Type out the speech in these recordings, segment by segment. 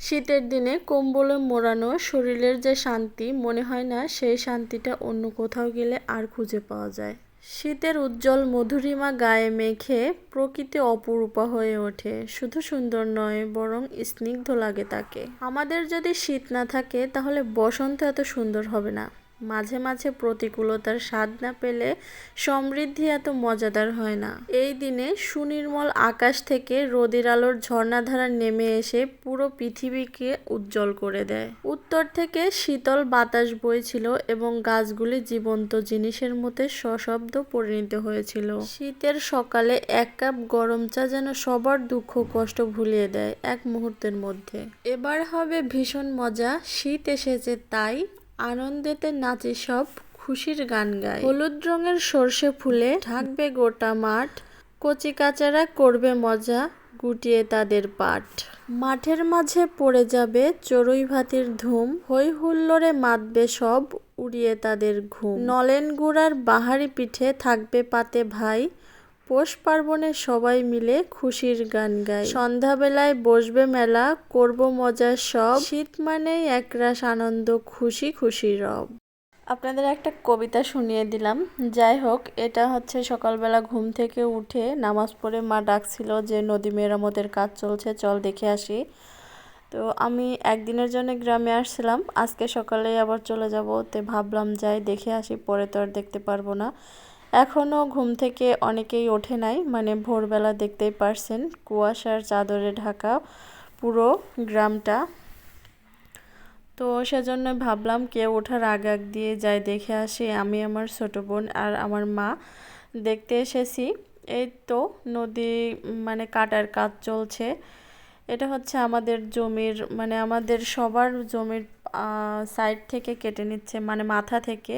শীতের দিনে কম্বলে মোড়ানো শরীরের যে শান্তি, মনে হয় না সেই শান্তিটা অন্য কোথাও গেলে আর খুঁজে পাওয়া যায়। শীতের উজ্জ্বল মধুরিমা গায়ে মেখে প্রকৃতি অপরূপা হয়ে ওঠে। শুধু সুন্দর নয়, বরং স্নিগ্ধ লাগে তাকে। আমাদের যদি শীত না থাকে, তাহলে বসন্ত এত সুন্দর হবে না। মাঝে মাঝে প্রতিকূলতার স্বাদ না পেলে সমৃদ্ধি এত মজাদার হয় না। এই দিনে সুনির্মল আকাশ থেকে রোদের আলোর ঝর্ণাধারা নেমে এসে পুরো পৃথিবীকে উজ্জ্বল করে দেয়। উত্তর থেকে শীতল বাতাস বইছিল এবং গাছগুলি জীবন্ত জিনিসের মধ্যে সশব্দ পরিণত হয়েছিল। শীতের সকালে এক কাপ গরম চা যেন সবার দুঃখ কষ্ট ভুলিয়ে দেয় এক মুহূর্তের মধ্যে। এবার হবে ভীষণ মজা, শীত এসেছে তাই আনন্দেতে নাচে সব খুশির গান গায়। হলুদ রঙের সর্ষে ফুলে ঢাকবে গোটা মাঠ। কচি কাচারা করবে মজা, গুটিয়ে তাদের পাট মাঠের মাঝে পড়ে যাবে চড়ুই ভাতির ধুম। হই হুল্লোড়ে মাতবে সব, উড়িয়ে তাদের ঘুম। নলেন গুড়ার বাহারি পিঠে থাকবে পাতে ভাই। পৌষ পার্বণে সবাই মিলে খুশির গান গায় সন্ধ্যাবেলায় বসবে মেলা, করব মজা সব। শীত মানেই একরাশ আনন্দ, খুশি খুশি রব। আপনাদের একটা কবিতা শুনিয়ে দিলাম। যাই হোক, এটা হচ্ছে সকালবেলা ঘুম থেকে উঠে নামাজ পড়ে মা ডাকছিল যে, নদী মেরামতের কাজ চলছে, চল দেখে আসি। তো আমি একদিনের জন্য গ্রামে আসছিলাম। আজকে সকালে আবার চলে যাব। তে ভাবলাম, যাই দেখে আসি, পরে তো আর দেখতে পারব না। এখনও ঘুম থেকে অনেকেই ওঠে নাই মানে ভোরবেলা দেখতেই পারছেন কুয়াশার চাদরে ঢাকা পুরো গ্রামটা। তো সেজন্য ভাবলাম কেউ ওঠার আগ আগ দিয়ে যাই দেখে আসি, আমি আমার ছোটো বোন আর আমার মা। দেখতে এসেছি, এই তো নদী মানে কাটার কাজ চলছে। এটা হচ্ছে আমাদের জমির মানে আমাদের সবার জমির সাইড থেকে কেটে নিচ্ছে মানে মাথা থেকে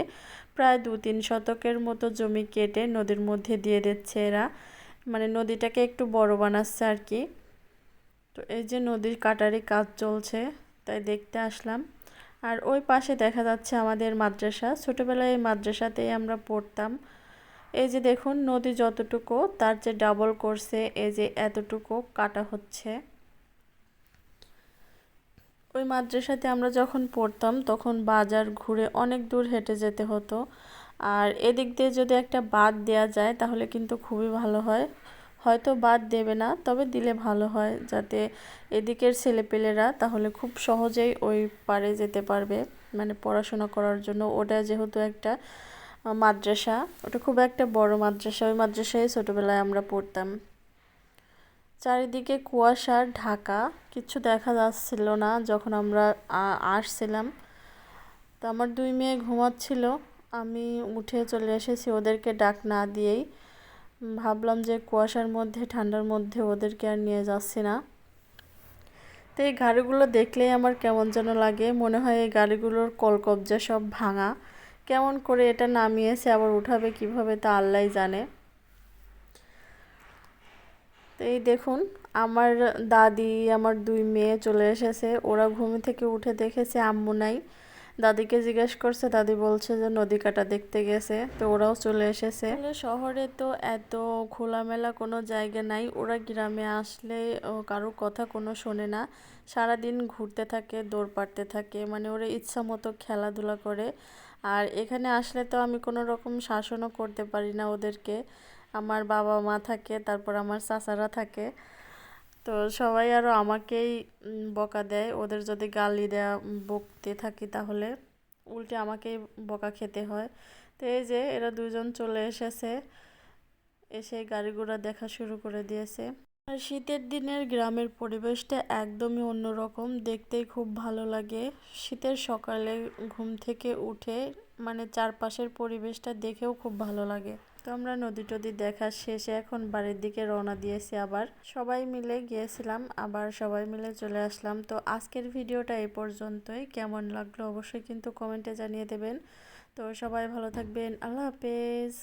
প্রায় দু তিন শতকের মতো জমি কেটে নদীর মধ্যে দিয়ে দিচ্ছে এরা। মানে নদীটাকে একটু বড় বানাচ্ছে আর কি। তো এই যে নদীর কাটারি কাজ চলছে, তাই দেখতে আসলাম। আর ওই পাশে দেখা যাচ্ছে আমাদের মাদ্রাসা। ছোটোবেলায় এই মাদ্রাসাতেই আমরা পড়তাম। এই যে দেখুন, নদী যতটুকু, তার যে ডাবল করছে এই যে এতটুকু কাটা হচ্ছে। ওই মাদ্রাসাতে আমরা যখন পড়তাম, তখন বাজার ঘুরে অনেক দূর হেঁটে যেতে হতো। আর এদিক দিয়ে যদি একটা বাদ দেওয়া যায়, তাহলে কিন্তু খুবই ভালো হয়। হয়তো বাদ দেবে না, তবে দিলে ভালো হয়, যাতে এদিকের ছেলেপেলেরা তাহলে খুব সহজেই ওই পারে যেতে পারবে। মানে পড়াশোনা করার জন্য। ওটা যেহেতু একটা মাদ্রাসা, ওটা খুব একটা বড় মাদ্রাসা। ওই মাদ্রাসায় ছোটোবেলায় আমরা পড়তাম। চারিদিকে কুয়াশার ঢাকা, কিছু দেখা যাচ্ছিল না যখন আমরা আসছিলাম। তো আমার দুই মেয়ে ঘুমাচ্ছিল, আমি উঠে চলে এসেছি ওদেরকে ডাক না দিয়েই। ভাবলাম যে কুয়াশার মধ্যে, ঠান্ডার মধ্যে ওদেরকে আর নিয়ে যাচ্ছি না। তো এই গাড়িগুলো দেখলেই আমার কেমন যেন লাগে, মনে হয় এই গাড়িগুলোর কলকবজা সব ভাঙা। কেমন করে এটা নামিয়েছে, আবার উঠাবে কীভাবে তা আল্লাহ জানে। তো এই দেখুন, আমার দাদি, আমার দুই মেয়ে চলে এসেছে। ওরা ঘুম থেকে উঠে দেখেছে আম্মু নাই। দাদিকে জিজ্ঞেস করছে, দাদি বলছে যে নদী কাটা দেখতে গেছে। তো ওরাও চলে এসেছে। শহরে তো এত খোলামেলা কোনো জায়গা নাই। ওরা গ্রামে আসলে কারও কথা কোনো শোনে না। সারাদিন ঘুরতে থাকে, দৌড় পাড়তে থাকে। মানে ওরা ইচ্ছা মতো খেলাধুলা করে। আর এখানে আসলে তো আমি কোনো রকম শাসনও করতে পারি না ওদেরকে। আমার বাবা মা থাকে, তারপর আমার চাচারা থাকে। তো সবাই আরও আমাকেই বকা দেয়। ওদের যদি গালি দেয়া বকতে থাকি তাহলে উল্টে আমাকেই বকা খেতে হয়। তো এই যে এরা দুজন চলে এসেছে, এসে গাড়ি ঘোড়া দেখা শুরু করে দিয়েছে। আর শীতের দিনের গ্রামের পরিবেশটা একদমই অন্যরকম, দেখতেই খুব ভালো লাগে। শীতের সকালে ঘুম থেকে উঠে মানে চারপাশের পরিবেশটা দেখেও খুব ভালো লাগে। তো আমরা নদী টদি দেখা শেষে এখন বাড়ির দিকে রওনা দিয়েছি আবার। সবাই মিলে গিয়েছিলাম, আবার সবাই মিলে চলে আসলাম। তো আজকের ভিডিওটা এই পর্যন্তই। কেমন লাগল অবশ্যই কিন্তু কমেন্টে জানিয়ে দেবেন। তো সবাই ভালো থাকবেন। আল্লাহ হাফেজ।